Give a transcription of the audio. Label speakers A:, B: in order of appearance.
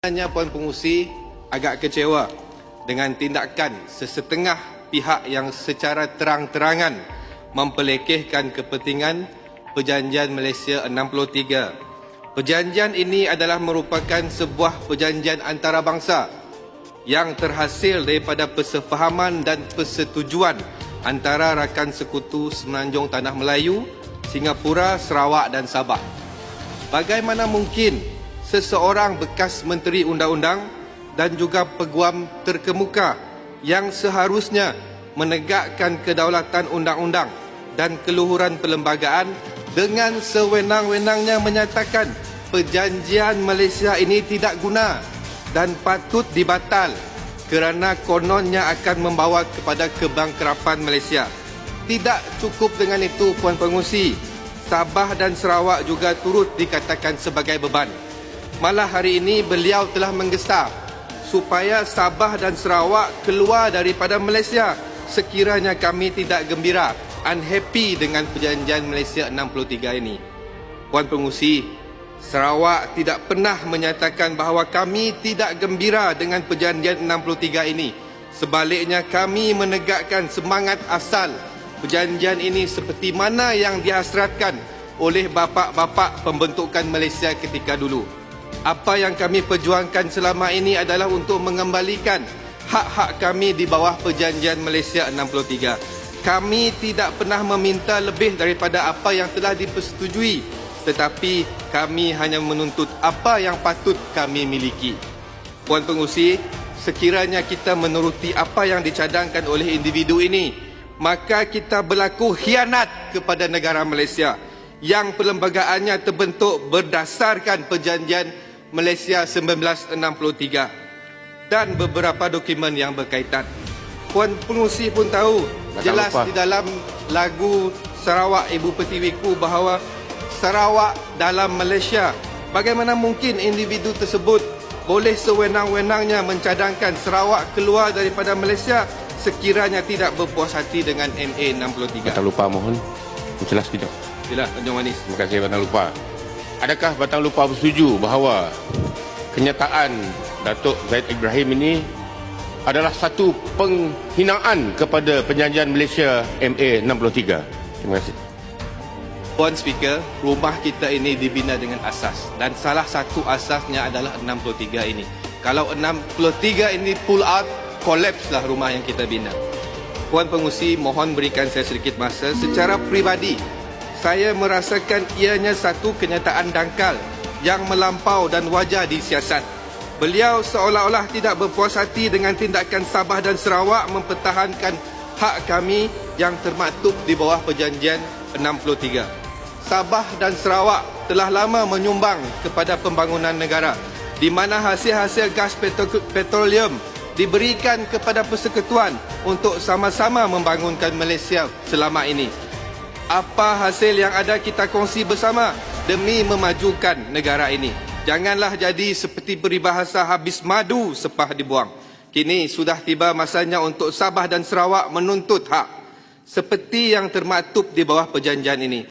A: Sebenarnya Puan Pengusi agak kecewa dengan tindakan sesetengah pihak yang secara terang-terangan mempelekehkan kepentingan Perjanjian Malaysia 63. Perjanjian ini adalah merupakan sebuah perjanjian antarabangsa yang terhasil daripada persefahaman dan persetujuan antara rakan sekutu Semenanjung Tanah Melayu, Singapura, Sarawak dan Sabah. Bagaimana mungkin seseorang bekas menteri undang-undang dan juga peguam terkemuka yang seharusnya menegakkan kedaulatan undang-undang dan keluhuran perlembagaan dengan sewenang-wenangnya menyatakan perjanjian Malaysia ini tidak guna dan patut dibatal kerana kononnya akan membawa kepada kebangkrapan Malaysia. Tidak cukup dengan itu Puan Pengusi, Sabah dan Sarawak juga turut dikatakan sebagai beban. Malah hari ini beliau telah menggesa supaya Sabah dan Sarawak keluar daripada Malaysia sekiranya kami tidak gembira, unhappy dengan perjanjian Malaysia 63 ini. Puan Pengusi, Sarawak tidak pernah menyatakan bahawa kami tidak gembira dengan perjanjian 63 ini. Sebaliknya kami menegakkan semangat asal perjanjian ini seperti mana yang dihasratkan oleh bapa-bapa pembentukan Malaysia ketika dulu apa yang kami perjuangkan selama ini adalah untuk mengembalikan hak-hak kami di bawah perjanjian Malaysia 63. Kami tidak pernah meminta lebih daripada apa yang telah dipersetujui tetapi kami hanya menuntut apa yang patut kami miliki. Puan Pengusi, sekiranya kita menuruti apa yang dicadangkan oleh individu ini, maka kita berlaku khianat kepada negara Malaysia yang perlembagaannya terbentuk berdasarkan perjanjian Malaysia 1963 dan beberapa dokumen yang berkaitan. Puan Pengusi pun tahu
B: Jangan
A: jelas
B: lupa.
A: di dalam lagu Sarawak Ibu Pertiwiku bahawa Sarawak dalam Malaysia. Bagaimana mungkin individu tersebut boleh sewenang-wenangnya mencadangkan Sarawak keluar daripada Malaysia sekiranya tidak berpuas hati dengan MA 63.
B: Batang Lupa mohon jelas tidak.
A: Sila Tanjung Manis.
B: Terima kasih Batang Lupa. Adakah Batang Lupa bersetuju bahawa kenyataan Datuk Zaid Ibrahim ini adalah satu penghinaan kepada perjanjian Malaysia MA 63? Terima kasih.
A: Puan Speaker, rumah kita ini dibina dengan asas dan salah satu asasnya adalah 63 ini. Kalau 63 ini pull out, collapse lah rumah yang kita bina. Puan Pengusi, mohon berikan saya sedikit masa. Secara pribadi, saya merasakan ianya satu kenyataan dangkal yang melampau dan wajar di siasat. Beliau seolah-olah tidak berpuas hati dengan tindakan Sabah dan Sarawak mempertahankan hak kami yang termaktub di bawah perjanjian 63. Sabah dan Sarawak telah lama menyumbang kepada pembangunan negara di mana hasil-hasil gas petro- petroleum diberikan kepada persekutuan untuk sama-sama membangunkan Malaysia selama ini apa hasil yang ada kita kongsi bersama demi memajukan negara ini. Janganlah jadi seperti peribahasa habis madu sepah dibuang. Kini sudah tiba masanya untuk Sabah dan Sarawak menuntut hak seperti yang termaktub di bawah perjanjian ini.